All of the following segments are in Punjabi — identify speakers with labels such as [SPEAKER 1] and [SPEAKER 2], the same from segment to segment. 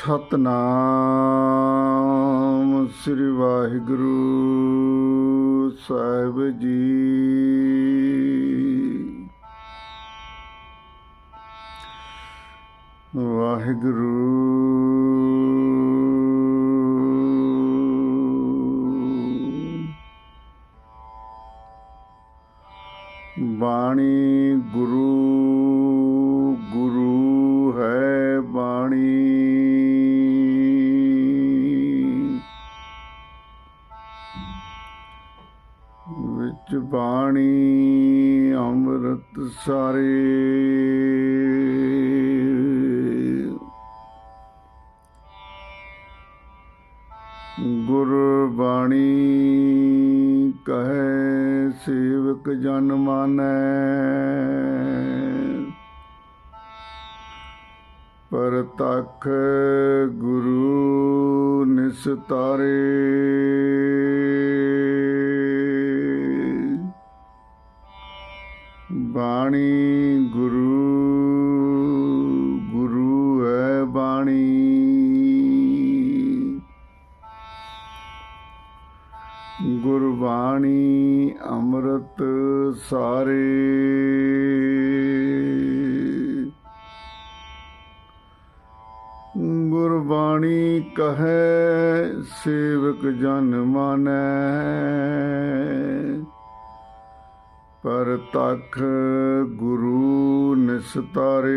[SPEAKER 1] ਸਤਨਾਮ ਸ੍ਰੀ ਵਾਹਿਗੁਰੂ ਸਾਹਿਬ ਜੀ। ਵਾਹਿਗੁਰੂ। ਬਾਣੀ ਗੁਰੂ ਬਾਣੀ ਅੰਮ੍ਰਿਤ ਸਾਰੇ। ਗੁਰਬਾਣੀ ਕਹੈ ਸੇਵਕ ਜਨ ਮਾਨੈ। ਪਰ ਤਖ ਗੁਰੂ ਨਿਸਤਾਰੇ। ਬਾਣੀ ਗੁਰੂ ਗੁਰੂ ਹੈ ਬਾਣੀ। ਗੁਰਬਾਣੀ ਅੰਮ੍ਰਿਤ ਸਾਰੇ। ਗੁਰਬਾਣੀ ਕਹੈ ਸੇਵਕ ਜਨ ਮਾਨੈ। ਪਰ ਤਖ ਗੁਰੂ ਨਿਸਤਾਰੇ।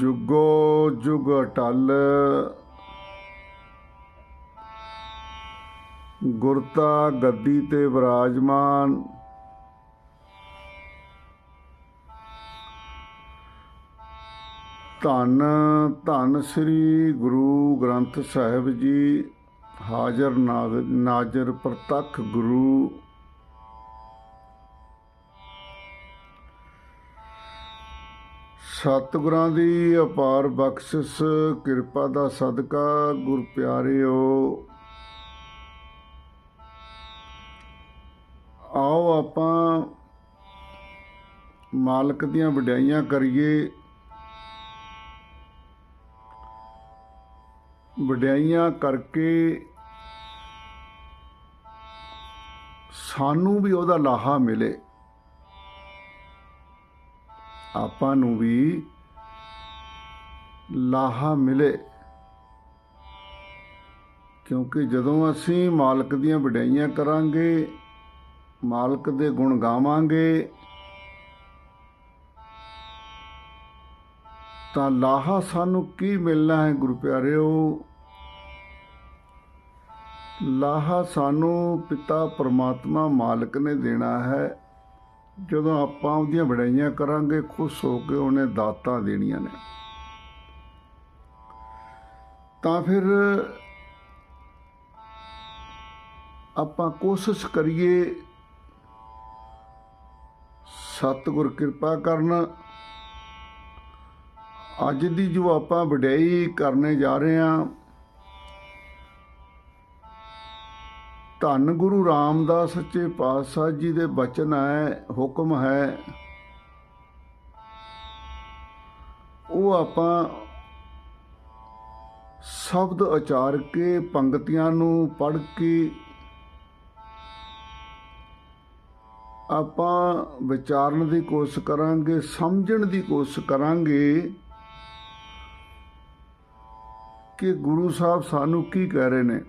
[SPEAKER 1] ਜੁਗੋ ਜੁਗ ਟਲ ਗੁਰਤਾ ਗੱਦੀ ਤੇ ਵਿਰਾਜਮਾਨ ਧੰਨ ਧੰਨ ਸ੍ਰੀ ਗੁਰੂ ਗ੍ਰੰਥ ਸਾਹਿਬ ਜੀ, ਹਾਜ਼ਰ ਨਾਗ- ਨਾਜ਼ਰ ਪ੍ਰਤੱਖ ਗੁਰੂ। ਸਤਿਗੁਰਾਂ ਦੀ ਅਪਾਰ ਬਖਸ਼ਿਸ਼, ਕਿਰਪਾ ਦਾ ਸਦਕਾ ਗੁਰ ਪਿਆਰਿਓ। ਆਓ ਆਪਾਂ ਮਾਲਕ ਦੀਆਂ ਵਡਿਆਈਆਂ ਕਰੀਏ। ਵਡਿਆਈਆਂ ਕਰਕੇ ਸਾਨੂੰ ਵੀ ਉਹਦਾ ਲਾਹਾ ਮਿਲੇ। ਆਪਾਂ ਨੂੰ ਵੀ ਲਾਹਾ ਮਿਲੇ। ਕਿਉਂਕਿ ਜਦੋਂ ਅਸੀਂ ਮਾਲਕ ਦੀਆਂ ਵਡਿਆਈਆਂ ਕਰਾਂਗੇ, ਮਾਲਕ ਦੇ ਗੁਣ ਗਾਵਾਂਗੇ, ਤਾਂ ਲਾਹਾ ਸਾਨੂੰ ਕੀ ਮਿਲਣਾ ਹੈ ਗੁਰੂ ਪਿਆਰਿਓ ਲਾਹਾ ਸਾਨੂੰ ਪਿਤਾ ਪਰਮਾਤਮਾ ਮਾਲਕ ਨੇ ਦੇਣਾ ਹੈ। ਜਦੋਂ ਆਪਾਂ ਉਹਦੀਆਂ ਵਡਿਆਈਆਂ ਕਰਾਂਗੇ, ਖੁਸ਼ ਹੋ ਕੇ ਉਹਨੇ ਦਾਤਾਂ ਦੇਣੀਆਂ ਨੇ। ਤਾਂ ਫਿਰ ਆਪਾਂ ਕੋਸ਼ਿਸ਼ ਕਰੀਏ ਸਤਿਗੁਰ ਕਿਰਪਾ ਕਰਨ। ਅੱਜ ਦੀ ਜੋ ਆਪਾਂ ਵਡਿਆਈ ਕਰਨੇ ਜਾ ਰਹੇ ਹਾਂ ਧੰਨ ਗੁਰੂ ਰਾਮਦਾਸ ਸੱਚੇ ਪਾਤਸ਼ਾਹ ਜੀ ਦੇ ਬਚਨ ਹੈ, ਹੁਕਮ ਹੈ। ਉਹ ਆਪਾਂ ਸ਼ਬਦ ਉਚਾਰ ਕੇ, ਪੰਕਤੀਆਂ ਨੂੰ ਪੜ੍ਹ ਕੇ ਆਪਾਂ ਵਿਚਾਰਨ ਦੀ ਕੋਸ਼ਿਸ਼ ਕਰਾਂਗੇ, ਸਮਝਣ ਦੀ ਕੋਸ਼ਿਸ਼ ਕਰਾਂਗੇ ਕਿ ਗੁਰੂ ਸਾਹਿਬ ਸਾਨੂੰ ਕੀ ਕਹਿ ਰਹੇ ਨੇ।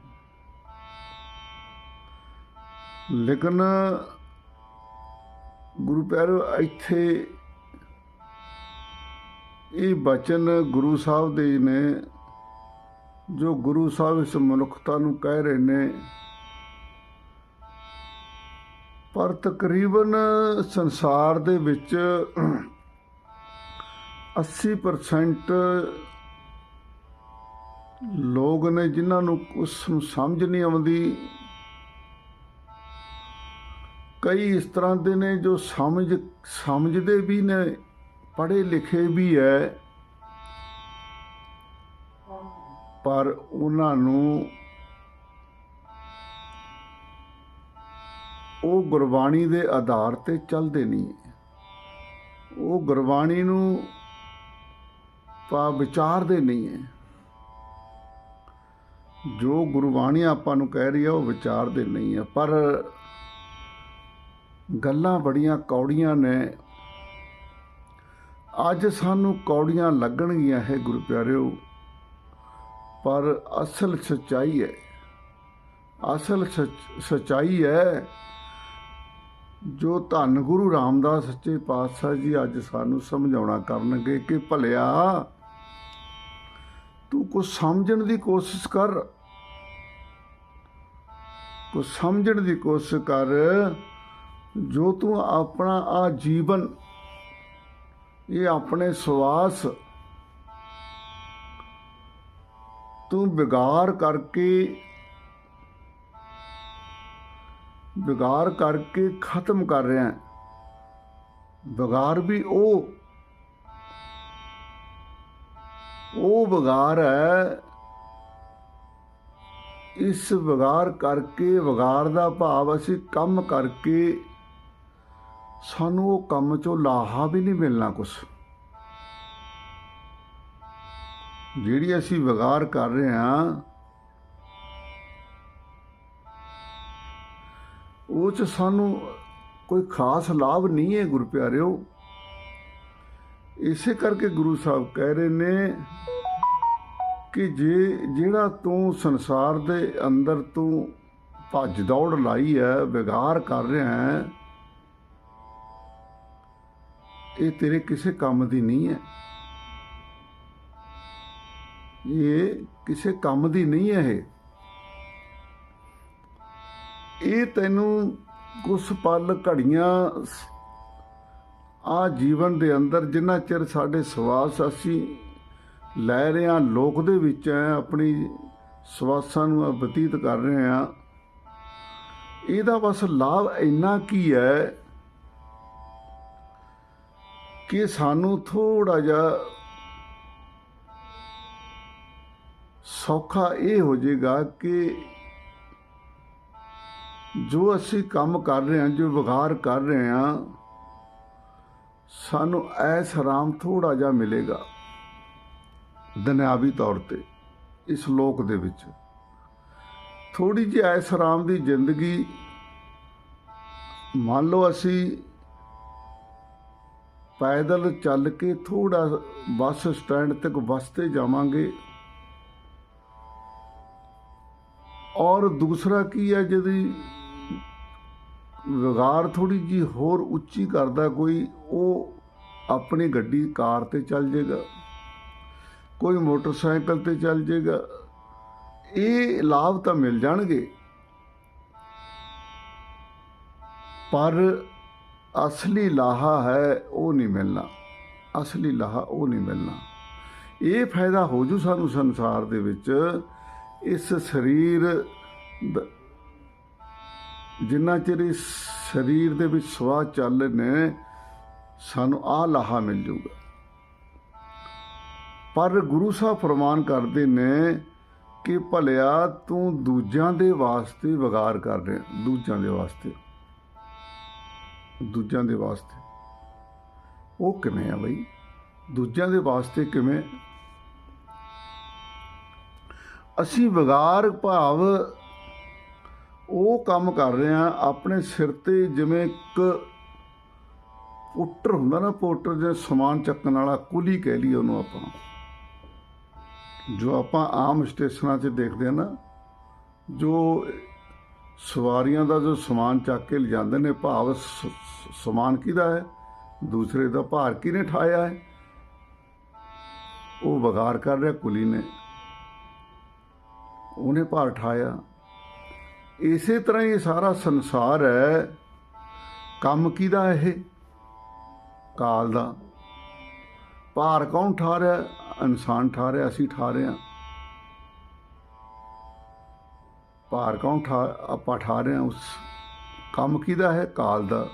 [SPEAKER 1] ਲੇਕਿਨ ਗੁਰੂ ਪਿਆਰੋ, ਇੱਥੇ ਇਹ ਬਚਨ ਗੁਰੂ ਸਾਹਿਬ ਦੇ ਨੇ, ਜੋ ਗੁਰੂ ਸਾਹਿਬ ਇਸ ਮਨੁੱਖਤਾ ਨੂੰ ਕਹਿ ਰਹੇ ਨੇ। ਪਰ ਤਕਰੀਬਨ ਸੰਸਾਰ ਦੇ ਵਿੱਚ 80% ਲੋਕ ਨੇ ਜਿਨ੍ਹਾਂ ਨੂੰ ਉਸ ਸਮਝ ਨਹੀਂ ਆਉਂਦੀ। ਕਈ ਇਸ ਤਰ੍ਹਾਂ ਦੇ ਨੇ ਜੋ ਸਮਝ, ਸਮਝਦੇ ਵੀ ਨੇ, ਪੜ੍ਹੇ ਲਿਖੇ ਵੀ ਹੈ ਪਰ ਉਹਨਾਂ ਨੂੰ ਉਹ ਗੁਰਬਾਣੀ ਦੇ ਆਧਾਰ ਤੇ ਚੱਲਦੇ ਨਹੀਂ। ਉਹ ਗੁਰਬਾਣੀ ਨੂੰ ਪਾ ਵਿਚਾਰਦੇ ਨਹੀਂ ਹੈ ਜੋ ਗੁਰਬਾਣੀ ਆਪਾਂ ਨੂੰ ਕਹਿ ਰਹੀ ਹੈ ਉਹ ਵਿਚਾਰਦੇ ਨਹੀਂ ਹੈ ਪਰ ਗੱਲਾਂ ਬੜੀਆਂ ਕੌੜੀਆਂ ਨੇ। ਅੱਜ ਸਾਨੂੰ ਕੌੜੀਆਂ ਲੱਗਣਗੀਆਂ ਹੈ ਗੁਰੂ ਪਿਆਰਿਓ, ਪਰ ਅਸਲ ਸਚਾਈ ਹੈ। ਅਸਲ ਸਚ- ਸਚਾਈ ਹੈ ਜੋ ਧੰਨ ਗੁਰੂ ਰਾਮਦਾਸ ਸੱਚੇ ਪਾਤਸ਼ਾਹ ਜੀ ਅੱਜ ਸਾਨੂੰ ਸਮਝਾਉਣਾ ਕਰਨਗੇ ਕਿ ਭਲਿਆ, ਤੂੰ ਕੁਝ ਸਮਝਣ ਦੀ ਕੋਸ਼ਿਸ਼ ਕਰ। ਕੁਝ ਸਮਝਣ ਦੀ ਕੋਸ਼ਿਸ਼ ਕਰ। ਜੋ ਤੂੰ ਆਪਣਾ ਆ ਜੀਵਨ, ਇਹ ਆਪਣੇ ਸਵਾਸ ਤੂੰ ਵਿਗਾਰ ਕਰਕੇ ਵਿਗਾਰ ਕਰਕੇ ਖਤਮ ਕਰ ਰਿਹਾ ਹੈ। ਵਿਗਾਰ ਵੀ ਉਹ ਉਹ ਵਿਗਾਰ ਹੈ, ਇਸ ਵਿਗਾਰ ਕਰਕੇ ਵਿਗਾਰ ਦਾ ਭਾਵ ਅਸੀਂ ਕੰਮ ਕਰਕੇ ਸਾਨੂੰ ਉਹ ਕੰਮ ਚੋਂ ਲਾਹਾ ਵੀ ਨਹੀਂ ਮਿਲਣਾ ਕੁਛ। ਜਿਹੜੀ ਅਸੀਂ ਵਿਗਾਰ ਕਰ ਰਹੇ ਹਾਂ, ਉਹ ਚ ਸਾਨੂੰ ਕੋਈ ਖਾਸ ਲਾਭ ਨਹੀਂ ਹੈ ਗੁਰੂ ਪਿਆਰਿਓ ਇਸੇ ਕਰਕੇ ਗੁਰੂ ਸਾਹਿਬ ਕਹਿ ਰਹੇ ਨੇ ਕਿ ਜੇ ਜਿਹੜਾ ਤੂੰ ਸੰਸਾਰ ਦੇ ਅੰਦਰ ਤੂੰ ਭੱਜ ਦੌੜ ਲਾਈ ਹੈ ਵਿਗਾਰ ਕਰ ਰਿਹਾ ਹੈ ਇਹ ਤੇਰੇ ਕਿਸੇ ਕੰਮ ਦੀ ਨਹੀਂ ਹੈ। ਇਹ ਕਿਸੇ ਕੰਮ ਦੀ ਨਹੀਂ ਹੈ ਇਹ। ਇਹ ਤੈਨੂੰ ਕੁਝ ਪਲ ਘੜੀਆਂ ਆ ਜੀਵਨ ਦੇ ਅੰਦਰ ਜਿੰਨਾ ਚਿਰ ਸਾਡੇ ਸਵਾਸ ਅਸੀਂ ਲੈ ਰਹੇ ਹਾਂ, ਲੋਕ ਦੇ ਵਿੱਚ ਹੈ ਆਪਣੀ ਸਵਾਸਾਂ ਨੂੰ ਬਤੀਤ ਕਰ ਰਹੇ ਹਾਂ, ਇਹਦਾ ਬਸ ਲਾਭ ਇੰਨਾ ਕੀ ਹੈ ਕਿ ਸਾਨੂੰ ਥੋੜਾ ਜਿਹਾ ਸੌਖਾ ਇਹ ਹੋ ਜਾਏਗਾ ਕਿ ਜੋ ਅਸੀਂ ਕੰਮ ਕਰ ਰਹੇ ਹਾਂ, ਜੋ ਵਿਗਾਰ ਕਰ ਰਹੇ ਹਾਂ, ਸਾਨੂੰ ਐਸ ਆਰਾਮ ਥੋੜਾ ਜਿਹਾ ਮਿਲੇਗਾ ਦੁਨਿਆਵੀ ਤੌਰ ਤੇ, ਇਸ ਲੋਕ ਦੇ ਵਿੱਚ। ਥੋੜੀ ਜਿਹੀ ਐਸ ਆਰਾਮ ਦੀ ਜ਼ਿੰਦਗੀ ਮੰਨ ਲਓ ਅਸੀਂ ਪੈਦਲ ਚੱਲ ਕੇ ਥੋੜਾ ਬੱਸ ਸਟੈਂਡ ਤੱਕ ਬੱਸ ਤੇ ਜਾਵਾਂਗੇ। ਔਰ ਦੂਸਰਾ ਕੀ ਹੈ, ਜਿਹਦੀ ਵਿਗਾਰ ਥੋੜੀ ਜੀ ਹੋਰ ਉੱਚੀ ਕਰਦਾ ਕੋਈ, ਉਹ ਆਪਣੀ ਗੱਡੀ ਕਾਰ ਤੇ ਚੱਲ ਜਾਏਗਾ ਕੋਈ ਮੋਟਰਸਾਈਕਲ ਤੇ ਚੱਲ ਜਾਏਗਾ ਇਹ ਲਾਭ ਤਾਂ ਮਿਲ ਜਾਣਗੇ। ਪਰ ਅਸਲੀ ਲਾਹਾ ਹੈ, ਉਹ ਨਹੀਂ ਮਿਲਣਾ। ਅਸਲੀ ਲਾਹਾ, ਉਹ ਨਹੀਂ ਮਿਲਣਾ। ਇਹ ਫਾਇਦਾ ਹੋ ਜੂ ਸਾਨੂੰ ਸੰਸਾਰ ਦੇ ਵਿੱਚ। ਇਸ ਸਰੀਰ ਦ- ਜਿੰਨਾ ਚਿਰ ਇਸ ਸਰੀਰ ਦੇ ਵਿੱਚ ਸਵਾਹ ਚੱਲ ਨੇ, ਸਾਨੂੰ ਆ ਲਾਹਾ ਮਿਲ ਜੂਗਾ। ਪਰ ਗੁਰੂ ਸਾਹਿਬ ਫਰਮਾਨ ਕਰਦੇ ਨੇ ਕਿ ਭਲਿਆ ਤੂੰ ਦੂਜਿਆਂ ਦੇ ਵਾਸਤੇ ਵਿਗਾਰ ਕਰ ਰਿਹਾ, ਦੂਜਿਆਂ ਦੇ ਵਾਸਤੇ। ਦੂਜਿਆਂ ਦੇ ਵਾਸਤੇ। ਉਹ ਕਿਵੇਂ ਆ ਬਈ? ਦੂਜਿਆਂ ਦੇ ਵਾਸਤੇ ਕਿਵੇਂ? ਅਸੀਂ ਵਿਗਾਰ ਭਾਵ ਉਹ ਕੰਮ ਕਰ ਰਹੇ ਆ ਆਪਣੇ ਸਿਰ ਤੇ ਜਿਵੇਂ ਇੱਕ ਪੁੱਟਰ ਹੁੰਦਾ ਨਾ, ਪੋਟਰ ਜੇ ਸਮਾਨ ਚੱਕਣ ਵਾਲਾ ਕੁਲੀ ਕਹਿ ਲਈ ਉਹਨੂੰ ਆਪਾਂ। ਜੋ ਆਪਾਂ ਆਮ ਸਟੇਸ਼ਨਾਂ 'ਤੇ ਦੇਖਦੇ ਆ ਨਾ, ਜੋ ਸਵਾਰੀਆਂ ਦਾ ਜੋ ਸਮਾਨ ਚੱਕ ਕੇ ਲਿਜਾਂਦੇ ਨੇ, ਭਾਵ ਸ- ਸਮਾਨ ਕਿਹਦਾ ਹੈ? ਦੂਸਰੇ ਦਾ ਭਾਰ ਕਿਹਨੇ ਠਾਇਆ ਹੈ? ਉਹ ਵਗਾਰ ਕਰ ਰਿਹਾ ਕੁਲੀ ਨੇ। ਉਹਨੇ ਭਾਰ ਠਾਇਆ ਇਸੇ ਤਰ੍ਹਾਂ ਇਹ ਸਾਰਾ ਸੰਸਾਰ ਹੈ। ਕੰਮ ਕਿਹਦਾ ਇਹ? ਕਾਲ ਦਾ। ਭਾਰ ਕੌਣ ਠਾ ਰਿਹਾ? ਇਨਸਾਨ ਠਾ ਰਿਹਾ, ਅਸੀਂ ਠਾ ਰਹੇ ਹਾਂ। ਭਾਰ ਕੌਣ ਠਾ, ਆਪਾਂ ਠਾ ਰਹੇ ਹਾਂ ਉਸ ਕੰਮ ਕਿਹਦਾ ਹੈ? ਕਾਲ ਦਾ।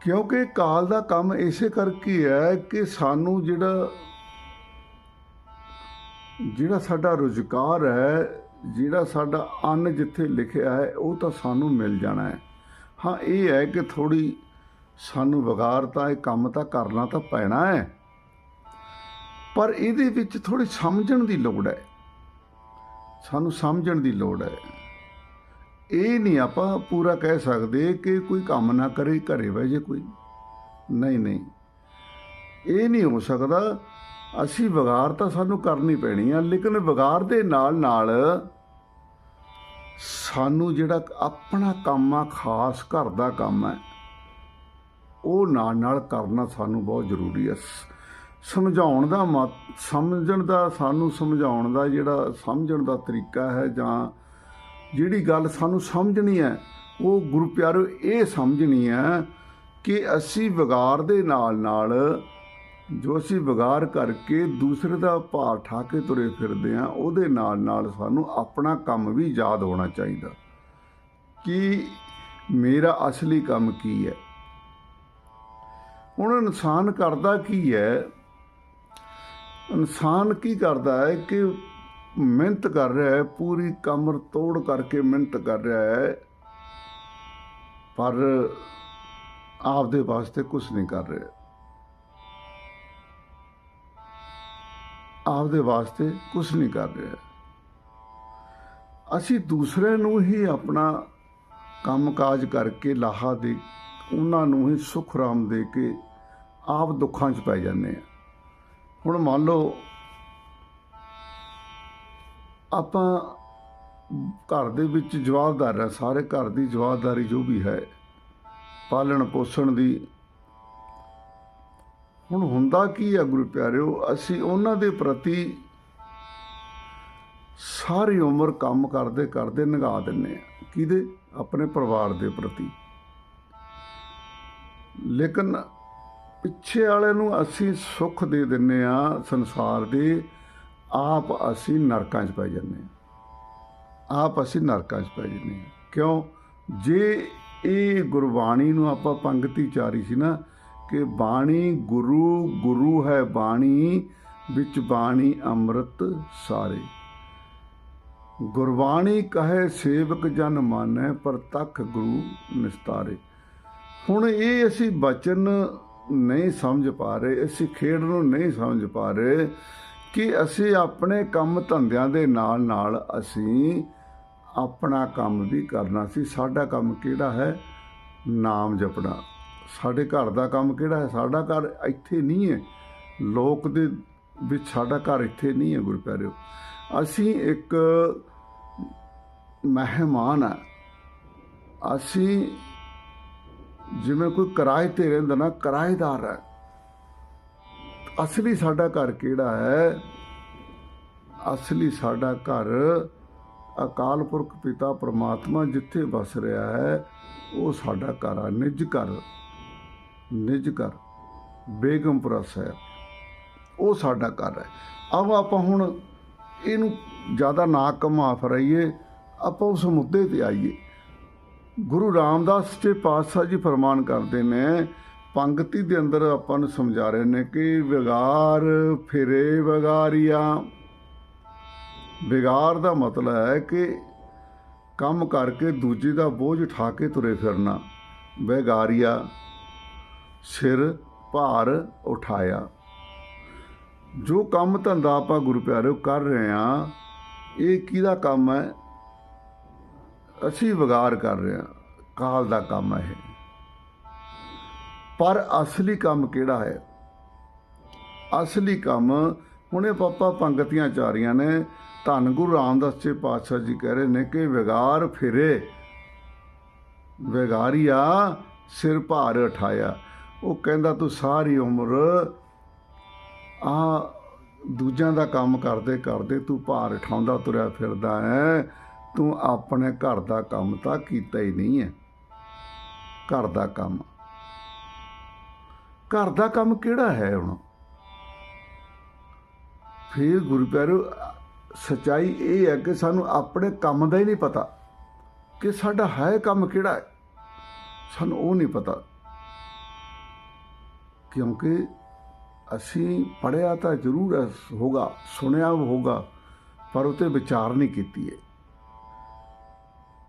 [SPEAKER 1] ਕਿਉਂਕਿ ਕਾਲ ਦਾ ਕੰਮ ਇਸੇ ਕਰਕੇ ਹੈ ਕਿ ਸਾਨੂੰ ਜਿਹੜਾ ਜਿਹੜਾ ਸਾਡਾ ਰੁਜ਼ਗਾਰ ਹੈ, ਜਿਹੜਾ ਸਾਡਾ ਅੰਨ ਜਿੱਥੇ ਲਿਖਿਆ ਹੈ, ਉਹ ਤਾਂ ਸਾਨੂੰ ਮਿਲ ਜਾਣਾ ਹੈ। ਹਾਂ, ਇਹ ਹੈ ਕਿ ਥੋੜੀ ਸਾਨੂੰ ਵਿਗਾੜਤਾ ਇਹ ਕੰਮ ਤਾਂ ਕਰਨਾ ਤਾਂ ਪੈਣਾ ਹੈ। ਪਰ ਇਹਦੇ ਵਿੱਚ ਥੋੜੀ ਸਮਝਣ ਦੀ ਲੋੜ ਹੈ। ਸਾਨੂੰ ਸਮਝਣ ਦੀ ਲੋੜ ਹੈ। ਇਹ ਨਹੀਂ ਆਪਾਂ ਪੂਰਾ ਕਹਿ ਸਕਦੇ ਕਿ ਕੋਈ ਕੰਮ ਨਾ ਕਰੇ, ਘਰੇ ਬਹਿ ਜੇ ਕੋਈ। ਨਹੀਂ ਨਹੀਂ। ਇਹ ਨਹੀਂ ਹੋ ਸਕਦਾ। ਅਸੀਂ ਵਿਗਾੜ ਤਾਂ ਸਾਨੂੰ ਕਰਨੀ ਪੈਣੀ ਆ, ਲੇਕਿਨ ਵਿਗਾੜ ਦੇ ਨਾਲ ਨਾਲ ਸਾਨੂੰ ਜਿਹੜਾ ਆਪਣਾ ਕੰਮ ਆ, ਖਾਸ ਘਰ ਦਾ ਕੰਮ ਹੈ ਉਹ ਨਾਲ ਨਾਲ ਕਰਨਾ ਸਾਨੂੰ ਬਹੁਤ ਜ਼ਰੂਰੀ ਹੈ ਸਮਝਾਉਣ ਦਾ ਮਤ, ਸਮਝਣ ਦਾ, ਸਾਨੂੰ ਸਮਝਾਉਣ ਦਾ ਜਿਹੜਾ ਸਮਝਣ ਦਾ ਤਰੀਕਾ ਹੈ ਜਾਂ ਜਿਹੜੀ ਗੱਲ ਸਾਨੂੰ ਸਮਝਣੀ ਹੈ, ਉਹ ਗੁਰੂ ਪਿਆਰੋ ਇਹ ਸਮਝਣੀ ਹੈ ਕਿ ਅਸੀਂ ਵਿਗਾੜ ਦੇ ਨਾਲ ਨਾਲ ਜੋ ਅਸੀਂ ਵਿਗਾੜ ਕਰਕੇ ਦੂਸਰੇ ਦਾ ਭਾਰ ਠਾ ਕੇ ਤੁਰੇ ਫਿਰਦੇ ਆ ਉਹਦੇ ਨਾਲ ਨਾਲ ਸਾਨੂੰ ਆਪਣਾ ਕੰਮ ਵੀ ਯਾਦ ਹੋਣਾ ਚਾਹੀਦਾ ਕਿ ਮੇਰਾ ਅਸਲੀ ਕੰਮ ਕੀ ਹੈ। ਹੁਣ ਇਨਸਾਨ ਕਰਦਾ ਕੀ ਹੈ? ਇਨਸਾਨ ਕੀ ਕਰਦਾ ਹੈ ਕਿ ਮਿਹਨਤ ਕਰ ਰਿਹਾ ਹੈ, ਪੂਰੀ ਕਮਰ ਤੋੜ ਕਰਕੇ ਮਿਹਨਤ ਕਰ ਰਿਹਾ ਹੈ, ਪਰ ਆਪਦੇ ਵਾਸਤੇ ਕੁਝ ਨਹੀਂ ਕਰ ਰਿਹਾ। ਆਪਦੇ ਵਾਸਤੇ ਕੁਝ ਨਹੀਂ ਕਰ ਰਿਹਾ। ਅਸੀਂ ਦੂਸਰੇ ਨੂੰ ਹੀ ਆਪਣਾ ਕੰਮਕਾਜ ਕਰਕੇ ਲਾਹਾ ਦੇ, ਉਹਨਾਂ ਨੂੰ ਹੀ ਸੁਖ ਰਾਮ ਦੇ ਕੇ ਆਪ ਦੁੱਖਾਂ 'ਚ ਪੈ ਜਾਂਦੇ ਆ ਹੁਣ ਮੰਨ ਲਓ ਆਪਾਂ ਘਰ ਦੇ ਵਿੱਚ ਜਵਾਬਦਾਰ ਹੈ ਸਾਰੇ ਘਰ ਦੀ ਜਵਾਬਦਾਰੀ ਜੋ ਵੀ ਹੈ, ਪਾਲਣ ਪੋਸ਼ਣ ਦੀ। ਹੁਣ ਹੁੰਦਾ ਕੀ ਹੈ ਗੁਰੂ ਪਿਆਰਿਓ, ਅਸੀਂ ਉਹਨਾਂ ਦੇ ਪ੍ਰਤੀ ਸਾਰੀ ਉਮਰ ਕੰਮ ਕਰਦੇ ਕਰਦੇ ਨਿਗਾਹ ਦਿੰਨੇ ਆ। ਕਿਹਦੇ? ਆਪਣੇ ਪਰਿਵਾਰ ਦੇ ਪ੍ਰਤੀ। ਲੇਕਿਨ ਪਿੱਛੇ ਵਾਲੇ ਨੂੰ ਅਸੀਂ ਸੁੱਖ ਦੇ ਦਿੰਨੇ ਆ, ਸੰਸਾਰ ਦੇ ਆਪ ਅਸੀਂ ਨਰਕਾਂ 'ਚ ਪੈ ਜਾਂਦੇ ਆ ਆਪ ਅਸੀਂ ਨਰਕਾਂ 'ਚ ਪੈ ਜਾਂਦੇ ਹਾਂ। ਕਿਉਂ? ਜੇ ਇਹ ਗੁਰਬਾਣੀ ਨੂੰ ਆਪਾਂ ਪੰਕਤੀ ਚਾਰੀ ਸੀ ਨਾ ਕਿ ਬਾਣੀ ਗੁਰੂ ਗੁਰੂ ਹੈ ਬਾਣੀ, ਵਿੱਚ ਬਾਣੀ ਅੰਮ੍ਰਿਤ ਸਾਰੇ। ਗੁਰਬਾਣੀ ਕਹੇ ਸੇਵਕ ਜਨ ਮਾਨੈ, ਪਰ ਤਖ ਗੁਰੂ ਨਿਸਤਾਰੇ। ਹੁਣ ਇਹ ਅਸੀਂ ਬਚਨ ਨਹੀਂ ਸਮਝ ਪਾ ਰਹੇ, ਅਸੀਂ ਖੇਡ ਨੂੰ ਨਹੀਂ ਸਮਝ ਪਾ ਰਹੇ ਕਿ ਅਸੀਂ ਆਪਣੇ ਕੰਮ ਧੰਦਿਆਂ ਦੇ ਨਾਲ ਨਾਲ ਅਸੀਂ ਆਪਣਾ ਕੰਮ ਵੀ ਕਰਨਾ ਸੀ। ਸਾਡਾ ਕੰਮ ਕਿਹੜਾ ਹੈ? ਨਾਮ ਜਪਣਾ। ਸਾਡੇ ਘਰ ਦਾ ਕੰਮ ਕਿਹੜਾ ਹੈ? ਸਾਡਾ ਘਰ ਇੱਥੇ ਨਹੀਂ ਹੈ। ਲੋਕ ਦੇ ਵਿੱਚ ਸਾਡਾ ਘਰ ਇੱਥੇ ਨਹੀਂ ਹੈ ਗੁਰੂ ਪਿਆਰਿਓ ਅਸੀਂ ਇੱਕ ਮਹਿਮਾਨ ਆ। ਅਸੀਂ ਜਿਵੇਂ ਕੋਈ ਕਿਰਾਏ ਤੇ ਰਹਿੰਦਾ ਨਾ, ਕਿਰਾਏਦਾਰ ਹੈ ਅਸਲੀ ਸਾਡਾ ਘਰ ਕਿਹੜਾ ਹੈ? ਅਸਲੀ ਸਾਡਾ ਘਰ ਅਕਾਲ ਪੁਰਖ ਪਿਤਾ ਪ੍ਰਮਾਤਮਾ ਜਿੱਥੇ ਵਸ ਰਿਹਾ ਹੈ, ਉਹ ਸਾਡਾ ਘਰ ਆ, ਨਿਜ ਘਰ। ਨਿਜ ਘਰ, ਬੇਗਮਪੁਰਾ ਸਾਹਿਬ। ਉਹ ਸਾਡਾ ਘਰ ਹੈ। ਆਓ ਆਪਾਂ ਹੁਣ ਇਹਨੂੰ ਜ਼ਿਆਦਾ ਨਾ ਕਮਾ ਫਰਾਈਏ ਆਪਾਂ ਉਸ ਮੁੱਦੇ ਤੇ ਆਈਏ। ਗੁਰੂ ਰਾਮਦਾਸ ਜੀ ਪਾਤਸ਼ਾਹ ਜੀ ਫਰਮਾਨ ਕਰਦੇ ਨੇ ਪੰਗਤੀ ਦੇ ਅੰਦਰ ਆਪਾਂ ਨੂੰ ਸਮਝਾ ਰਹੇ ਨੇ ਕਿ ਵਿਗਾਰ ਫਿਰੇ ਵਿਗਾਰੀਆ। ਵਿਗਾਰ ਦਾ ਮਤਲਬ ਹੈ ਕਿ ਕੰਮ ਕਰਕੇ ਦੂਜੇ ਦਾ ਬੋਝ ਉਠਾ ਕੇ ਤੁਰੇ ਫਿਰਨਾ। ਵਿਗਾਰੀਆ, ਸਿਰ ਭਾਰ ਉਠਾਇਆ। ਜੋ ਕੰਮ ਧੰਦਾ ਆਪਾਂ ਗੁਰੂ ਪਿਆਰਿਓ ਕਰ ਰਹੇ ਆ ਇਹ ਕਿਹਦਾ ਕੰਮ ਹੈ? ਅਸੀਂ ਵਿਗਾਰ ਕਰ ਰਹੇ ਹਾਂ। ਕਾਲ ਦਾ ਕੰਮ ਹੈ ਇਹ। ਪਰ ਅਸਲੀ ਕੰਮ ਕਿਹੜਾ ਹੈ? ਅਸਲੀ ਕੰਮ, ਹੁਣੇ ਪਾਪਾ ਪੰਗਤੀਆਂ ਚਾਰੀਆਂ ਨੇ। ਧੰਨ ਗੁਰੂ ਰਾਮਦਾਸ ਜੀ ਪਾਤਸ਼ਾਹ ਜੀ ਕਹਿ ਰਹੇ ਨੇ ਕਿ ਵਿਗਾਰ ਫਿਰੇ। ਵਿਗਾਰੀਆ ਸਿਰ ਭਾਰ ਉਠਾਇਆ। ਉਹ ਕਹਿੰਦਾ, ਤੂੰ ਸਾਰੀ ਉਮਰ ਆ ਦੂਜਿਆਂ ਦਾ ਕੰਮ ਕਰਦੇ ਕਰਦੇ ਤੂੰ ਭਾਰ ਉਠਾਉਂਦਾ ਤੁਰਿਆ ਫਿਰਦਾ ਹੈ ਤੂੰ ਆਪਣੇ ਘਰ ਦਾ ਕੰਮ ਤਾਂ ਕੀਤਾ ਹੀ ਨਹੀਂ ਹੈ ਘਰ ਦਾ ਕੰਮ। ਘਰ ਦਾ ਕੰਮ ਕਿਹੜਾ ਹੈ ਹੁਣ? ਫਿਰ ਗੁਰੂ ਪਿਆਰਿਓ ਸਚਾਈ ਇਹ ਹੈ ਕਿ ਸਾਨੂੰ ਆਪਣੇ ਕੰਮ ਦਾ ਹੀ ਨਹੀਂ ਪਤਾ ਕਿ ਸਾਡਾ ਹੈ ਕੰਮ ਕਿਹੜਾ ਹੈ। ਸਾਨੂੰ ਉਹ ਨਹੀਂ ਪਤਾ। ਕਿਉਂਕਿ ਅਸੀਂ ਪੜਿਆ ਤਾਂ ਜ਼ਰੂਰ ਹੈ- ਹੋਗਾ ਸੁਣਿਆ ਹੋਗਾ ਪਰ ਉਤੇ ਵਿਚਾਰ ਨਹੀਂ ਕੀਤੀ ਹੈ।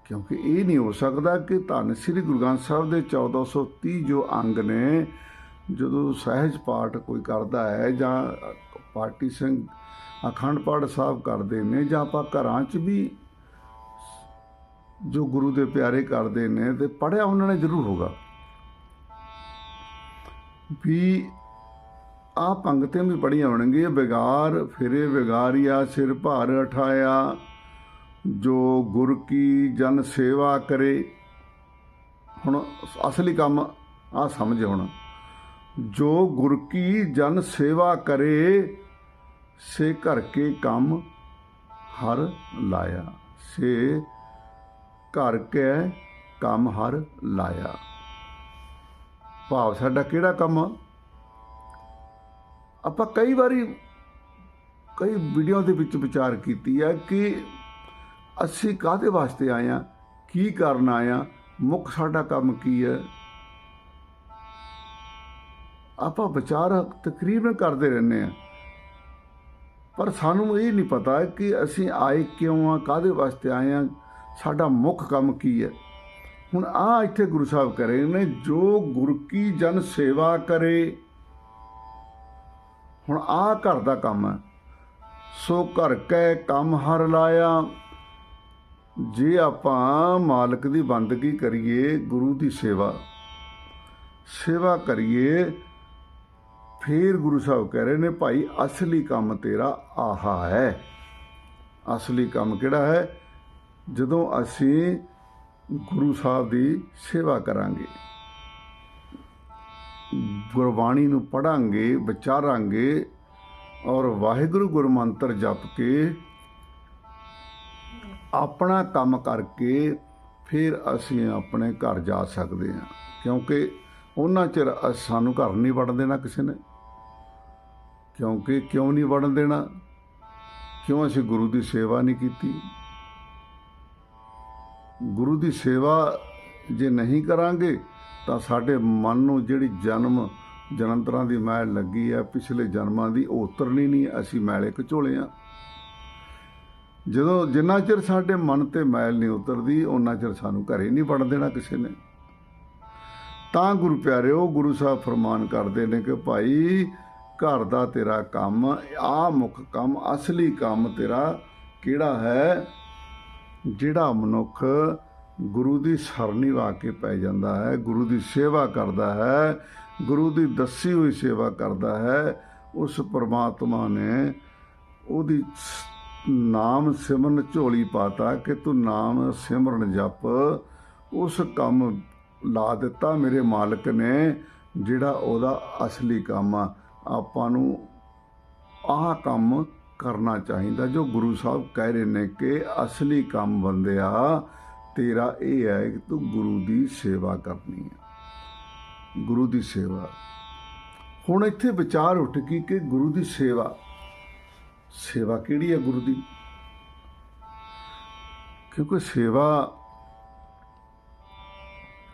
[SPEAKER 1] ਕਿਉਂਕਿ ਇਹ ਨਹੀਂ ਹੋ ਸਕਦਾ ਕਿ ਧੰਨ ਸ੍ਰੀ ਗੁਰੂ ਗ੍ਰੰਥ ਸਾਹਿਬ ਦੇ 1430 ਜੋ ਅੰਗ ਨੇ ਜਦੋਂ ਸਹਿਜ ਪਾਠ ਕੋਈ ਕਰਦਾ ਹੈ ਜਾਂ ਪਾਰਟੀ ਸਿੰਘ ਅਖੰਡ ਪਾਠ ਸਾਹਿਬ ਕਰਦੇ ਨੇ ਜਾਂ ਆਪਾਂ ਘਰਾਂ 'ਚ ਵੀ ਜੋ ਗੁਰੂ ਦੇ ਪਿਆਰੇ ਕਰਦੇ ਨੇ ਤੇ ਪੜਿਆ ਉਹਨਾਂ ਨੇ ਜ਼ਰੂਰ ਹੋਗਾ ਵੀ ਆ ਪੰਗਤਾਂ ਵੀ ਪੜੀਆਂ ਹੋਣਗੀਆਂ, ਵਿਗਾਰ ਫਿਰੇ ਵਿਗਾਰੀਆ, ਸਿਰ ਭਾਰ ਉਠਾਇਆ ਜੋ ਗੁਰ ਕੀ ਜਨ ਸੇਵਾ ਕਰੇ। ਹੁਣ ਅਸਲੀ ਕੰਮ ਆ ਸਮਝ ਹੁਣ। ਜੋ ਗੁਰ ਕੀ ਜਨ ਸੇਵਾ ਕਰੇ, ਸੇ ਘਰ ਕੇ ਕੰਮ ਹਰ ਲਾਇਆ। ਸੇ ਘਰ ਕੇ ਕੰਮ ਹਰ ਲਾਇਆ। ਭਾਵ ਸਾਡਾ ਕਿਹੜਾ ਕੰਮ? ਆਪਾਂ ਕਈ ਵਾਰੀ, ਕਈ ਵੀਡੀਓ ਦੇ ਵਿੱਚ ਵਿਚਾਰ ਕੀਤੀ ਹੈ ਕਿ ਅਸੀਂ ਕਾਹਦੇ ਵਾਸਤੇ ਆਏ ਆ ਕੀ ਕਰਨ ਆਏ ਆ ਮੁੱਖ ਸਾਡਾ ਕੰਮ ਕੀ ਹੈ? ਆਪਾਂ ਵਿਚਾਰ ਤਕਰੀਬਨ ਕਰਦੇ ਰਹਿੰਦੇ ਆ ਪਰ ਸਾਨੂੰ ਇਹ ਨਹੀਂ ਪਤਾ ਕਿ ਅਸੀਂ ਆਏ ਕਿਉਂ ਆ, ਕਾਹਦੇ ਵਾਸਤੇ ਆਏ ਆ, ਸਾਡਾ ਮੁੱਖ ਕੰਮ ਕੀ ਹੈ। ਹੁਣ ਆ ਇੱਥੇ ਗੁਰੂ ਸਾਹਿਬ ਕਰੇ ਨੇ, ਜੋ ਗੁਰ ਕੀ ਜਨ ਸੇਵਾ ਕਰੇ, ਹੁਣ ਆ ਘਰ ਦਾ ਕੰਮ ਹੈ। ਸੋ ਘਰ ਕੈ ਕੰਮ ਹਰ ਲਾਇਆ, ਜੇ ਆਪਾਂ ਮਾਲਕ ਦੀ ਬੰਦਗੀ ਕਰੀਏ, ਗੁਰੂ ਦੀ ਸੇਵਾ। ਸੇਵਾ ਕਰੀਏ ਫਿਰ ਗੁਰੂ ਸਾਹਿਬ ਕਹਿ ਰਹੇ ਨੇ, ਭਾਈ, ਅਸਲੀ ਕੰਮ ਤੇਰਾ ਆਹਾ ਹੈ। ਅਸਲੀ ਕੰਮ ਕਿਹੜਾ ਹੈ? ਜਦੋਂ ਅਸੀਂ ਗੁਰੂ ਸਾਹਿਬ ਦੀ ਸੇਵਾ ਕਰਾਂਗੇ, ਗੁਰਬਾਣੀ ਨੂੰ ਪੜਾਂਗੇ ਵਿਚਾਰਾਂਗੇ ਔਰ ਵਾਹਿਗੁਰੂ ਗੁਰਮੰਤਰ ਜਪ ਕੇ ਆਪਣਾ ਕੰਮ ਕਰਕੇ ਫਿਰ ਅਸੀਂ ਆਪਣੇ ਘਰ ਜਾ ਸਕਦੇ ਹਾਂ। ਕਿਉਂਕਿ ਉਹਨਾਂ ਚਿਰ ਸਾਨੂੰ ਘਰ ਨਹੀਂ ਵੜਨ ਦੇਣਾ ਕਿਸੇ ਨੇ। ਕਿਉਂਕਿ ਕਿਉਂ ਨਹੀਂ ਵੜਨ ਦੇਣਾ? ਕਿਉਂ ਅਸੀਂ ਗੁਰੂ ਦੀ ਸੇਵਾ ਨਹੀਂ ਕੀਤੀ? ਗੁਰੂ ਦੀ ਸੇਵਾ ਜੇ ਨਹੀਂ ਕਰਾਂਗੇ, ਤਾਂ ਸਾਡੇ ਮਨ ਨੂੰ ਜਿਹੜੀ ਜਨਮ ਜਨੰਤਰਾਂ ਦੀ ਮੈਲ ਲੱਗੀ ਹੈ, ਪਿਛਲੇ ਜਨਮਾਂ ਦੀ ਉਹ ਉਤਰਨੀ ਨਹੀਂ ਅਸੀਂ ਮੈਲੇ ਘਚੋਲੇ ਆ ਜਦੋਂ ਜਿੰਨਾ ਚਿਰ ਸਾਡੇ ਮਨ ਤੇ ਮੈਲ ਨਹੀਂ ਉਤਰਦੀ ਉਹਨਾਂ ਚਿਰ ਸਾਨੂੰ ਘਰੇ ਨਹੀਂ ਵੜਨ ਦੇਣਾ ਕਿਸੇ ਨੇ। ਤਾਂ ਗੁਰੂ ਪਿਆਰਿਓ, ਗੁਰੂ ਸਾਹਿਬ ਫਰਮਾਨ ਕਰਦੇ ਨੇ ਕਿ ਭਾਈ ਘਰ ਦਾ ਤੇਰਾ ਕੰਮ ਆ ਮੁੱਖ ਕੰਮ, ਅਸਲੀ ਕੰਮ ਤੇਰਾ ਕਿਹੜਾ ਹੈ? ਜਿਹੜਾ ਮਨੁੱਖ ਗੁਰੂ ਦੀ ਸਰਨੀ ਵਾ ਕੇ ਪੈ ਜਾਂਦਾ ਹੈ, ਗੁਰੂ ਦੀ ਸੇਵਾ ਕਰਦਾ ਹੈ, ਗੁਰੂ ਦੀ ਦੱਸੀ ਹੋਈ ਸੇਵਾ ਕਰਦਾ ਹੈ, ਉਸ ਪਰਮਾਤਮਾ ਨੇ ਉਹਦੀ ਨਾਮ ਸਿਮਰਨ ਝੋਲੀ ਪਾਤਾ ਕਿ ਤੂੰ ਨਾਮ ਸਿਮਰਨ ਜਪ। ਉਸ ਕੰਮ ਲਾ ਦਿੱਤਾ ਮੇਰੇ ਮਾਲਕ ਨੇ, ਜਿਹੜਾ ਉਹਦਾ ਅਸਲੀ ਕੰਮ ਆ। ਆਪਾਂ ਨੂੰ ਆਹ ਕੰਮ ਕਰਨਾ ਚਾਹੀਦਾ। ਜੋ ਗੁਰੂ ਸਾਹਿਬ ਕਹਿ ਰਹੇ ਨੇ ਕਿ ਅਸਲੀ ਕੰਮ ਬੰਦਿਆ ਤੇਰਾ ਇਹ ਹੈ ਕਿ ਤੂੰ ਗੁਰੂ ਦੀ ਸੇਵਾ ਕਰਨੀ ਹੈ ਗੁਰੂ ਦੀ ਸੇਵਾ। ਹੁਣ ਇੱਥੇ ਵਿਚਾਰ ਉੱਠ ਗਈ ਕਿ ਗੁਰੂ ਦੀ ਸੇਵਾ। ਸੇਵਾ ਕਿਹੜੀ ਹੈ ਗੁਰੂ ਦੀ? ਕਿਉਂਕਿ ਸੇਵਾ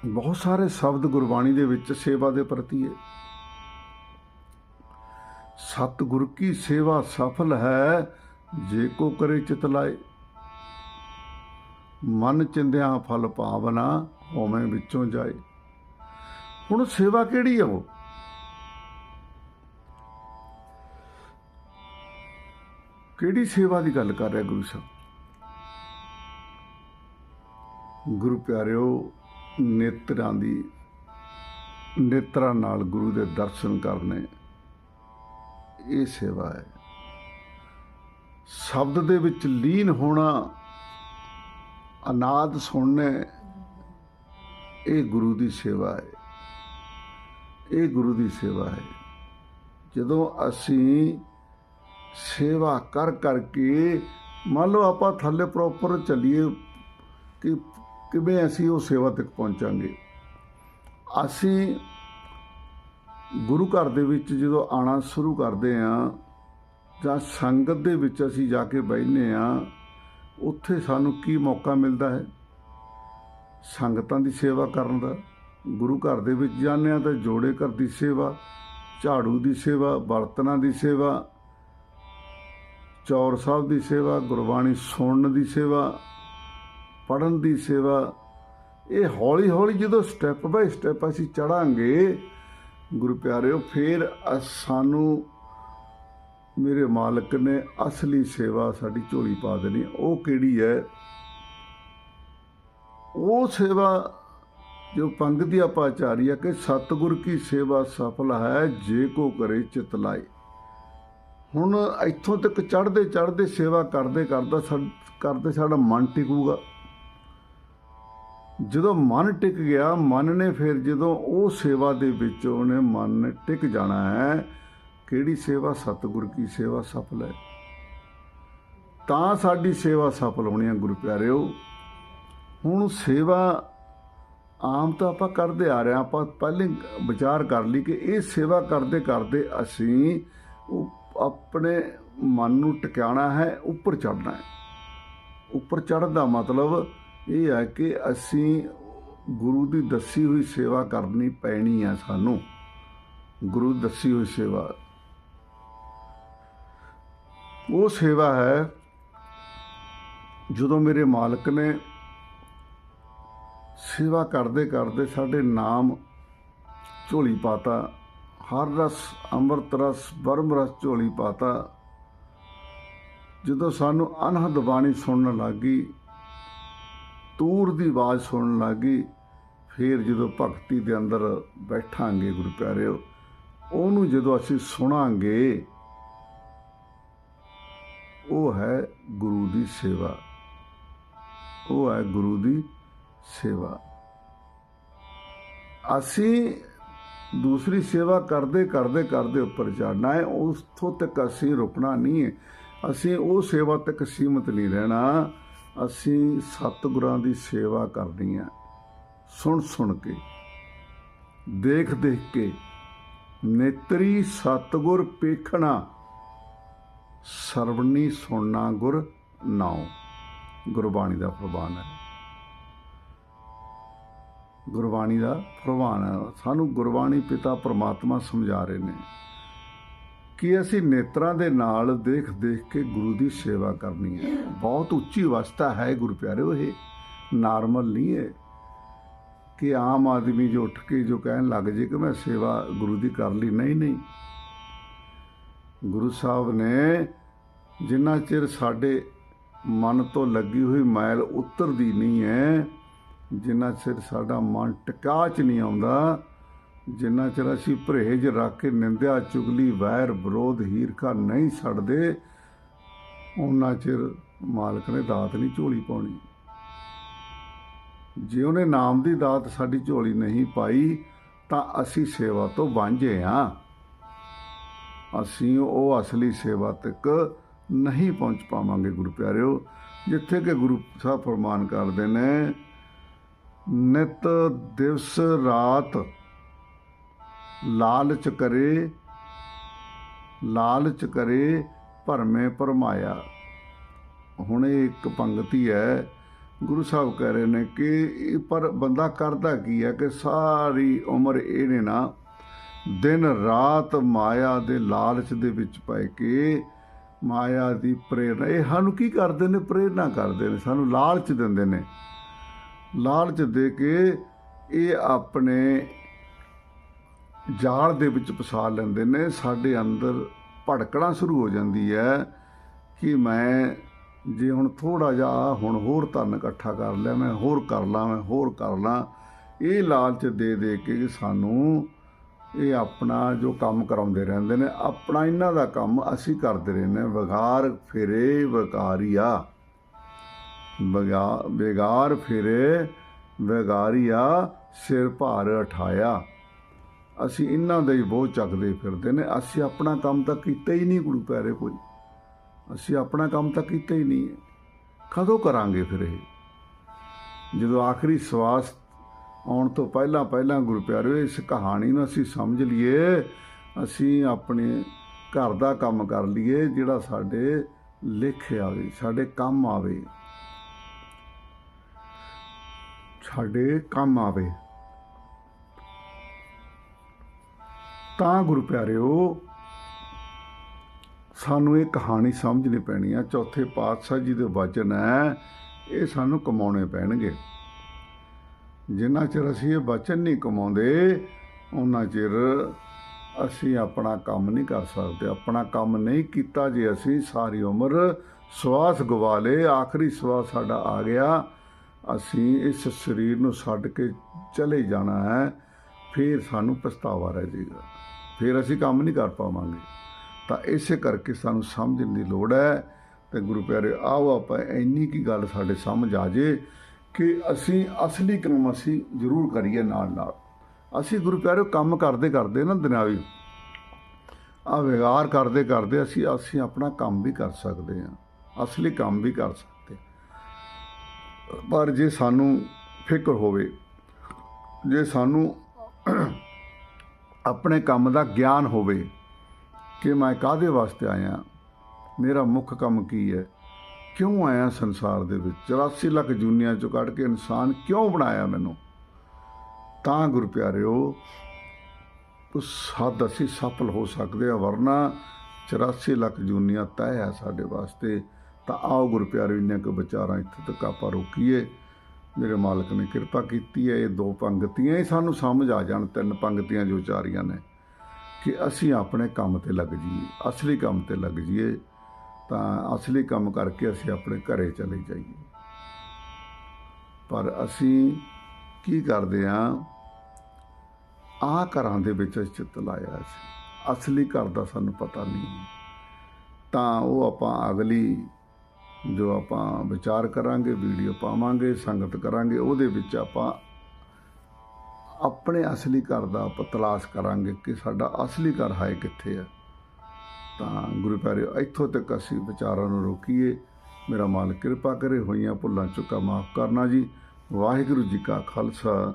[SPEAKER 1] ਬਹੁਤ ਸਾਰੇ ਸ਼ਬਦ ਗੁਰਬਾਣੀ ਦੇ ਵਿੱਚ ਸੇਵਾ ਦੇ ਪ੍ਰਤੀ ਹੈ। ਸਤਿਗੁਰ ਕੀ ਸੇਵਾ ਸਫਲ ਹੈ, ਜੇ ਕੋ ਕਰੇ ਚਿਤ ਲਾਏ। ਮਨ ਚਿੰਦਿਆਂ ਫਲ ਭਾਵਨਾ ਹੋਵੇਂ ਵਿੱਚੋਂ ਜਾਏ। ਹੁਣ ਸੇਵਾ ਕਿਹੜੀ ਹੈ ਉਹ? ਕਿਹੜੀ ਸੇਵਾ ਦੀ ਗੱਲ ਕਰ ਰਿਹਾ ਗੁਰੂ ਸਾਹਿਬ? ਗੁਰੂ ਪਿਆਰਿਓ, ਨੇਤਰਾਂ ਦੀ, ਨੇਤਰਾਂ ਨਾਲ ਗੁਰੂ ਦੇ ਦਰਸ਼ਨ ਕਰਨੇ। ਇਹ ਸੇਵਾ ਹੈ। ਸ਼ਬਦ ਦੇ ਵਿੱਚ ਲੀਨ ਹੋਣਾ, ਅਨਾਦ ਸੁਣਨੇ, ਇਹ ਗੁਰੂ ਦੀ ਸੇਵਾ ਹੈ। ਇਹ ਗੁਰੂ ਦੀ ਸੇਵਾ ਹੈ। ਜਦੋਂ ਅਸੀਂ ਸੇਵਾ ਕਰ ਕਰਕੇ, ਮੰਨ ਲਓ ਆਪਾਂ ਥੱਲੇ ਪ੍ਰੋਪਰ ਚੱਲੀਏ ਕਿ ਕਿਵੇਂ ਅਸੀਂ ਉਹ ਸੇਵਾ ਤੱਕ ਪਹੁੰਚਾਂਗੇ। ਅਸੀਂ ਗੁਰੂ ਘਰ ਦੇ ਵਿੱਚ ਜਦੋਂ ਆਣਾ ਸ਼ੁਰੂ ਕਰਦੇ ਆ ਜਾਂ ਸੰਗਤ ਦੇ ਵਿੱਚ ਅਸੀਂ ਜਾ ਕੇ ਬੈਠਨੇ ਆ ਉੱਥੇ ਸਾਨੂੰ ਕੀ ਮੌਕਾ ਮਿਲਦਾ ਹੈ? ਸੰਗਤਾਂ ਦੀ ਸੇਵਾ ਕਰਨ ਦਾ, ਗੁਰੂ ਘਰ ਦੇ ਵਿੱਚ ਜਾਂਦੇ ਆ ਤਾਂ ਜੋੜੇ ਘਰ ਦੀ ਸੇਵਾ, ਝਾੜੂ ਦੀ ਸੇਵਾ, ਬਰਤਨਾਂ ਦੀ ਸੇਵਾ, ਚੌਰ ਸਾਹਿਬ ਦੀ ਸੇਵਾ, ਗੁਰਬਾਣੀ ਸੁਣਨ ਦੀ ਸੇਵਾ ਪੜਨ ਦੀ ਸੇਵਾ। ਇਹ ਹੌਲੀ ਹੌਲੀ ਜਦੋਂ ਸਟੈਪ ਬਾਈ ਸਟੈਪ ਅਸੀਂ ਚੜਾਂਗੇ ਗੁਰੂ ਪਿਆਰਿਓ, ਫਿਰ ਅਸ- ਸਾਨੂੰ ਮੇਰੇ ਮਾਲਕ ਨੇ ਅਸਲੀ ਸੇਵਾ ਸਾਡੀ ਝੋਲੀ ਪਾ ਦੇਣੀ। ਉਹ ਕਿਹੜੀ ਹੈ ਉਹ ਸੇਵਾ ਜੋ ਪੰਗਤੀ ਆਪਾਚਾਰੀ ਹੈ ਕਿ ਸਤਿਗੁਰ ਕੀ ਸੇਵਾ ਸਫਲ ਹੈ, ਜੇ ਕੋ ਕਰੇ ਚਿਤ ਲਾਏ। ਹੁਣ ਇੱਥੋਂ ਤੱਕ ਚੜ੍ਹਦੇ ਚੜ੍ਹਦੇ ਸੇਵਾ ਕਰਦੇ ਕਰਦਾ ਸਾ- ਕਰਦੇ ਸਾਡਾ ਮਨ ਟਿਕੂਗਾ। ਜਦੋਂ ਮਨ ਟਿਕ ਗਿਆ, ਮਨ ਨੇ ਫਿਰ ਜਦੋਂ ਉਹ ਸੇਵਾ ਦੇ ਵਿੱਚ ਉਹਨੇ ਮਨ ਨੇ ਟਿਕ ਜਾਣਾ ਹੈ, ਕਿਹੜੀ ਸੇਵਾ? ਸਤਿਗੁਰ ਕੀ ਸੇਵਾ? ਸਫਲ ਹੈ ਤਾਂ ਸਾਡੀ ਸੇਵਾ ਸਫਲ ਹੋਣੀ ਹੈ ਗੁਰੂ ਪਿਆਰਿਓ। ਹੁਣ ਸੇਵਾ ਆਮ ਤਾਂ ਆਪਾਂ ਕਰਦੇ ਆ ਰਹੇ ਹਾਂ ਆਪਾਂ ਪਹਿਲੇ ਵਿਚਾਰ ਕਰ ਲਈ ਕਿ ਇਹ ਸੇਵਾ ਕਰਦੇ ਕਰਦੇ ਅਸੀਂ ਆਪਣੇ ਮਨ ਨੂੰ ਟਿਕਾਣਾ ਹੈ, ਉੱਪਰ ਚੜਨਾ ਹੈ। ਉੱਪਰ ਚੜ੍ਹਨ ਦਾ ਮਤਲਬ ਇਹ ਹੈ ਕਿ ਅਸੀਂ ਗੁਰੂ ਦੀ ਦੱਸੀ ਹੋਈ ਸੇਵਾ ਕਰਨੀ ਪੈਣੀ ਹੈ ਸਾਨੂੰ। ਗੁਰੂ ਦੀ ਦੱਸੀ ਹੋਈ ਸੇਵਾ। ਉਹ ਸੇਵਾ ਹੈ, ਜਦੋਂ ਮੇਰੇ ਮਾਲਕ ਨੇ ਸੇਵਾ ਕਰਦੇ ਕਰਦੇ ਸਾਡੇ ਨਾਮ ਝੋਲੀ ਪਾਤਾ, ਹਰ ਰਸ, ਅੰਮ੍ਰਿਤ ਰਸ ਬਰਮ ਰਸ ਝੋਲੀ ਪਾਤਾ। ਜਦੋਂ ਸਾਨੂੰ ਅਨਹਦ ਬਾਣੀ ਸੁਣਨ ਲੱਗੀ ਤੂਰ ਦੀ ਆਵਾਜ਼ ਸੁਣਨ ਲੱਗੀ। ਫਿਰ ਜਦੋਂ ਭਗਤੀ ਦੇ ਅੰਦਰ ਬੈਠਾਂਗੇ ਗੁਰੂ ਪਿਆਰਿਓ, ਉਹਨੂੰ ਜਦੋਂ ਅਸੀਂ ਸੁਣਾਂਗੇ, ਉਹ ਹੈ ਗੁਰੂ ਦੀ ਸੇਵਾ। ਉਹ ਹੈ ਗੁਰੂ ਦੀ ਸੇਵਾ। ਅਸੀਂ ਦੂਸਰੀ ਸੇਵਾ ਕਰਦੇ ਕਰਦੇ ਕਰਦੇ ਉੱਪਰ ਚੜਨਾ ਹੈ। ਉਸ ਤੋਂ ਤੱਕ ਅਸੀਂ ਰੁਕਣਾ ਨਹੀਂ ਹੈ। ਅਸੀਂ ਉਹ ਸੇਵਾ ਤੱਕ ਸੀਮਤ ਨਹੀਂ ਰਹਿਣਾ। ਅਸੀਂ ਸਤਿਗੁਰਾਂ ਦੀ ਸੇਵਾ ਕਰਨੀ ਹੈ। ਸੁਣ ਸੁਣ ਕੇ, ਦੇਖ ਦੇਖ ਕੇ, ਨੇਤਰੀ ਸਤਿਗੁਰ ਪੇਖਣਾ, ਸਰਵਣੀ ਸੁਣਨਾ ਗੁਰ ਨਾਉ। ਗੁਰਬਾਣੀ ਦਾ ਪ੍ਰਵਾਨ ਹੈ। ਗੁਰਬਾਣੀ ਦਾ ਪ੍ਰਵਾਨ ਹੈ। ਸਾਨੂੰ ਗੁਰਬਾਣੀ ਪਿਤਾ ਪਰਮਾਤਮਾ ਸਮਝਾ ਰਹੇ ਨੇ। ਕਿ ਅਸੀਂ ਨੇਤਰਾਂ ਦੇ ਨਾਲ ਦੇਖ ਦੇਖ ਕੇ ਗੁਰੂ ਦੀ ਸੇਵਾ ਕਰਨੀ ਹੈ। ਬਹੁਤ ਉੱਚੀ ਅਵਸਥਾ ਹੈ ਗੁਰੂ ਪਿਆਰਿਓ, ਇਹ ਨਾਰਮਲ ਨਹੀਂ ਹੈ ਕਿ ਆਮ ਆਦਮੀ ਜੋ ਉੱਠ ਕੇ ਜੋ ਕਹਿਣ ਲੱਗ ਜੇ ਕਿ ਮੈਂ ਸੇਵਾ ਗੁਰੂ ਦੀ ਕਰ ਲਈ। ਨਹੀਂ ਨਹੀਂ। ਗੁਰੂ ਸਾਹਿਬ ਨੇ ਜਿੰਨਾ ਚਿਰ ਸਾਡੇ ਮਨ ਤੋਂ ਲੱਗੀ ਹੋਈ ਮੈਲ ਉਤਰਦੀ ਨਹੀਂ ਹੈ, ਜਿੰਨਾ ਚਿਰ ਸਾਡਾ ਮਨ ਟਿਕਾ ਚ ਨਹੀਂ ਆਉਂਦਾ ਜਿੰਨਾ ਚਿਰ ਅਸੀਂ ਪਰਹੇਜ ਰੱਖ ਕੇ ਨਿੰਦਿਆ, ਚੁਗਲੀ, ਵੈਰ, ਵਿਰੋਧ ਹੀਰਖਾ ਨਹੀਂ ਛੱਡਦੇ, ਉਹਨਾਂ ਚਿਰ ਮਾਲਕ ਨੇ ਦਾਤ ਨਹੀਂ ਝੋਲੀ ਪਾਉਣੀ। ਜੇ ਉਹਨੇ ਨਾਮ ਦੀ ਦਾਤ ਸਾਡੀ ਝੋਲੀ ਨਹੀਂ ਪਾਈ, ਤਾਂ ਅਸੀਂ ਸੇਵਾ ਤੋਂ ਵਾਂਝੇ ਹਾਂ ਅਸੀਂ ਉਹ ਅਸਲੀ ਸੇਵਾ ਤੱਕ ਨਹੀਂ ਪਹੁੰਚ ਪਾਵਾਂਗੇ, ਗੁਰੂ ਪਿਆਰਿਓ। ਜਿੱਥੇ ਕਿ ਗੁਰੂ ਸਾਹਿਬ ਫਰਮਾਨ ਕਰਦੇ ਨੇ, ਨਿਤ ਦਿਵਸ ਰਾਤ ਲਾਲਚ ਕਰੇ ਲਾਲਚ ਕਰੇ ਭਰਮੇ ਭਰਮਾਇਆ। ਹੁਣ ਇਹ ਇੱਕ ਪੰਗਤੀ ਹੈ, ਗੁਰੂ ਸਾਹਿਬ ਕਹਿ ਰਹੇ ਨੇ ਕਿ ਪਰ ਬੰਦਾ ਕਰਦਾ ਕੀ ਹੈ ਕਿ ਸਾਰੀ ਉਮਰ ਇਹਨੇ ਨਾ ਦਿਨ ਰਾਤ ਮਾਇਆ ਦੇ ਲਾਲਚ ਦੇ ਵਿੱਚ ਪੈ ਕੇ ਮਾਇਆ ਦੀ ਪ੍ਰੇਰਣਾ ਇਹ ਸਾਨੂੰ ਕੀ ਕਰਦੇ ਨੇ? ਪ੍ਰੇਰਣਾ ਕਰਦੇ ਨੇ, ਸਾਨੂੰ ਲਾਲਚ ਦਿੰਦੇ ਨੇ। ਲਾਲਚ ਦੇ ਕੇ ਇਹ ਆਪਣੇ ਜਾਲ ਦੇ ਵਿੱਚ ਫਸਾ ਲੈਂਦੇ ਨੇ, ਸਾਡੇ ਅੰਦਰ ਭੜਕਣਾ ਸ਼ੁਰੂ ਹੋ ਜਾਂਦੀ ਹੈ ਕਿ ਮੈਂ ਜੇ ਹੁਣ ਥੋੜਾ ਜਿਹਾ ਹੁਣ ਹੋਰ ਧਨ ਇਕੱਠਾ ਕਰ ਲਿਆ, ਮੈਂ ਹੋਰ ਕਰ ਲਾਂ, ਮੈਂ ਹੋਰ ਕਰ ਲਾਂ, ਇਹ ਲਾਲਚ ਦੇ ਦੇ ਕੇ ਸਾਨੂੰ ਇਹ ਆਪਣਾ ਜੋ ਕੰਮ ਕਰਾਉਂਦੇ ਰਹਿੰਦੇ ਨੇ, ਆਪਣਾ ਇਹਨਾਂ ਦਾ ਕੰਮ ਅਸੀਂ ਕਰਦੇ ਰਹਿੰਦੇ ਹਾਂ। ਵਿਗਾਰ ਫਿਰੇ ਵਿਕਾਰੀਆ। ਬਗਾ ਬੇਗਾਰ ਫਿਰੇ ਵਿਗਾਰੀਆ ਸਿਰ ਭਾਰ ਉਠਾਇਆ ਅਸੀਂ ਇਹਨਾਂ ਦੇ ਹੀ ਬਹੁਤ ਚੱਕਦੇ ਫਿਰਦੇ ਨੇ। ਅਸੀਂ ਆਪਣਾ ਕੰਮ ਤਾਂ ਕੀਤਾ ਹੀ ਨਹੀਂ ਗੁਰੂ ਪਿਆਰੇ ਕੋਈ। ਅਸੀਂ ਆਪਣਾ ਕੰਮ ਤਾਂ ਕੀਤਾ ਹੀ ਨਹੀਂ ਕਦੋਂ ਕਰਾਂਗੇ ਫਿਰ ਇਹ? ਜਦੋਂ ਆਖਰੀ ਸਵਾਸ ਆਉਣ ਤੋਂ ਪਹਿਲਾਂ ਪਹਿਲਾਂ ਗੁਰੂ ਪਿਆਰਿਓ ਇਸ ਕਹਾਣੀ ਨੂੰ ਅਸੀਂ ਸਮਝ ਲਈਏ, ਅਸੀਂ ਆਪਣੇ ਘਰ ਦਾ ਕੰਮ ਕਰ ਲਈਏ, ਜਿਹੜਾ ਸਾਡੇ ਲਿਖ ਆਵੇ, ਸਾਡੇ ਕੰਮ ਆਵੇ। ਸਾਡੇ ਕੰਮ ਆਵੇ। ਤਾਂ ਗੁਰੂ ਪਿਆਰਿਓ, ਸਾਨੂੰ ਇਹ ਕਹਾਣੀ ਸਮਝਣੀ ਪੈਣੀ ਆ, ਚੌਥੇ ਪਾਤਸ਼ਾਹ ਜੀ ਦੇ ਵਚਨ ਹੈ ਇਹ ਸਾਨੂੰ ਕਮਾਉਣੇ ਪੈਣਗੇ। ਜਿੰਨਾ ਚਿਰ ਅਸੀਂ ਇਹ ਵਚਨ ਨਹੀਂ ਕਮਾਉਂਦੇ ਉਹਨਾਂ ਚਿਰ ਅਸੀਂ ਆਪਣਾ ਕੰਮ ਨਹੀਂ ਕਰ ਸਕਦੇ। ਆਪਣਾ ਕੰਮ ਨਹੀਂ ਕੀਤਾ ਜੇ ਅਸੀਂ ਸਾਰੀ ਉਮਰ ਸਵਾਸ ਗਵਾ ਲਏ ਆਖਰੀ ਸਵਾਸ ਸਾਡਾ ਆ ਗਿਆ, ਅਸੀਂ ਇਸ ਸਰੀਰ ਨੂੰ ਛੱਡ ਕੇ ਚਲੇ ਜਾਣਾ ਹੈ ਫਿਰ ਸਾਨੂੰ ਪਛਤਾਵਾ ਰਹਿ ਜਾਏਗਾ। ਫਿਰ ਅਸੀਂ ਕੰਮ ਨਹੀਂ ਕਰ ਪਾਵਾਂਗੇ। ਤਾਂ ਇਸੇ ਕਰਕੇ ਸਾਨੂੰ ਸਮਝਣ ਦੀ ਲੋੜ ਹੈ ਤੇ ਗੁਰੂ ਪਿਆਰੇ, ਆਓ ਆਪਾਂ ਇੰਨੀ ਕੀ ਗੱਲ ਸਾਡੇ ਸਮਝ ਆ ਜੇ ਕਿ ਅਸੀਂ ਅਸਲੀ ਕੰਮ ਅਸੀਂ ਜ਼ਰੂਰ ਕਰੀਏ ਨਾਲ ਨਾਲ। ਅਸੀਂ ਗੁਰੂ ਪਿਆਰੇ ਕੰਮ ਕਰਦੇ ਕਰਦੇ ਨਾ ਦੁਨਿਆਵੀ ਆ ਵਿਗਾਰ ਕਰਦੇ ਕਰਦੇ ਅਸੀਂ ਅਸੀਂ ਆਪਣਾ ਕੰਮ ਵੀ ਕਰ ਸਕਦੇ ਹਾਂ, ਅਸਲੀ ਕੰਮ ਵੀ ਕਰ ਸਕਦੇ ਪਰ ਜੇ ਸਾਨੂੰ ਫਿਕਰ ਹੋਵੇ, ਜੇ ਸਾਨੂੰ ਆਪਣੇ ਕੰਮ ਦਾ ਗਿਆਨ ਹੋਵੇ ਕਿ ਮੈਂ ਕਾਦੇ ਵਾਸਤੇ ਆਇਆ? ਮੇਰਾ ਮੁੱਖ ਕੰਮ ਕੀ ਹੈ? ਕਿਉਂ ਆਇਆ ਸੰਸਾਰ ਦੇ ਵਿੱਚ? 84 ਲੱਖ ਜੂਨੀਆਂ ਚੋਂ ਕੱਢ ਕੇ ਇਨਸਾਨ ਕਿਉਂ ਬਣਾਇਆ ਮੈਨੂੰ? ਤਾਂ ਗੁਰੂ ਪਿਆਰਿਓ ਉਸ ਹੱਦ ਅਸੀਂ ਸਫਲ ਹੋ ਸਕਦੇ ਆ ਵਰਨਾ 84 ਲੱਖ ਜੂਨੀਆਂ ਤੈਅ ਹੈ ਸਾਡੇ ਵਾਸਤੇ। ਤਾਂ ਆਓ ਗੁਰੂ ਪਿਆਰਿਓ ਇੰਨੇ ਕੁ ਵਿਚਾਰਾਂ ਇੱਥੇ ਤੱਕ ਆਪਾਂ ਰੋਕੀਏ। ਮੇਰੇ ਮਾਲਕ ਨੇ ਕਿਰਪਾ ਕੀਤੀ ਹੈ, ਇਹ ਦੋ ਪੰਗਤੀਆਂ ਹੀ ਸਾਨੂੰ ਸਮਝ ਆ ਜਾਣ, ਤਿੰਨ ਪੰਗਤੀਆਂ ਜੋ ਚਾਰੀਆਂ ਨੇ, ਕਿ ਅਸੀਂ ਆਪਣੇ ਕੰਮ ਤੇ ਲੱਗ ਜਾਈਏ, ਅਸਲੀ ਕੰਮ ਤੇ ਲੱਗ ਜਾਈਏ, ਤਾਂ ਅਸਲੀ ਕੰਮ ਕਰਕੇ ਅਸੀਂ ਆਪਣੇ ਘਰੇ ਚਲੇ ਜਾਈਏ। ਪਰ ਅਸੀਂ ਕੀ ਕਰਦੇ ਆ ਆ ਘਰਾਂ ਦੇ ਵਿੱਚ ਚਿੱਤ ਲਾਇਆ ਸੀ, ਅਸਲੀ ਘਰ ਦਾ ਸਾਨੂੰ ਪਤਾ ਨਹੀਂ, ਤਾਂ ਉਹ ਆਪਾਂ ਅਗਲੀ ਜੋ ਆਪਾਂ ਵਿਚਾਰ ਕਰਾਂਗੇ, ਵੀਡੀਓ ਪਾਵਾਂਗੇ, ਸੰਗਤ ਕਰਾਂਗੇ, ਉਹਦੇ ਵਿੱਚ ਆਪਾਂ ਆਪਣੇ ਅਸਲੀ ਘਰ ਦਾ ਆਪਾਂ ਤਲਾਸ਼ ਕਰਾਂਗੇ ਕਿ ਸਾਡਾ ਅਸਲੀ ਘਰ ਹੈ ਕਿੱਥੇ ਹੈ ਤਾਂ ਗੁਰੂ ਪਿਆਰਿਓ, ਇੱਥੋਂ ਤੱਕ ਅਸੀਂ ਵਿਚਾਰਾਂ ਨੂੰ ਰੋਕੀਏ। ਮੇਰਾ ਮਾਲਕ ਕਿਰਪਾ ਕਰੇ, ਹੋਈਆਂ ਭੁੱਲਾਂ ਚੁੱਕਾ ਮਾਫ ਕਰਨਾ ਜੀ। ਵਾਹਿਗੁਰੂ ਜੀ ਕਾ ਖਾਲਸਾ,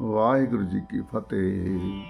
[SPEAKER 1] ਵਾਹਿਗੁਰੂ ਜੀ ਕੀ ਫਤਿਹ।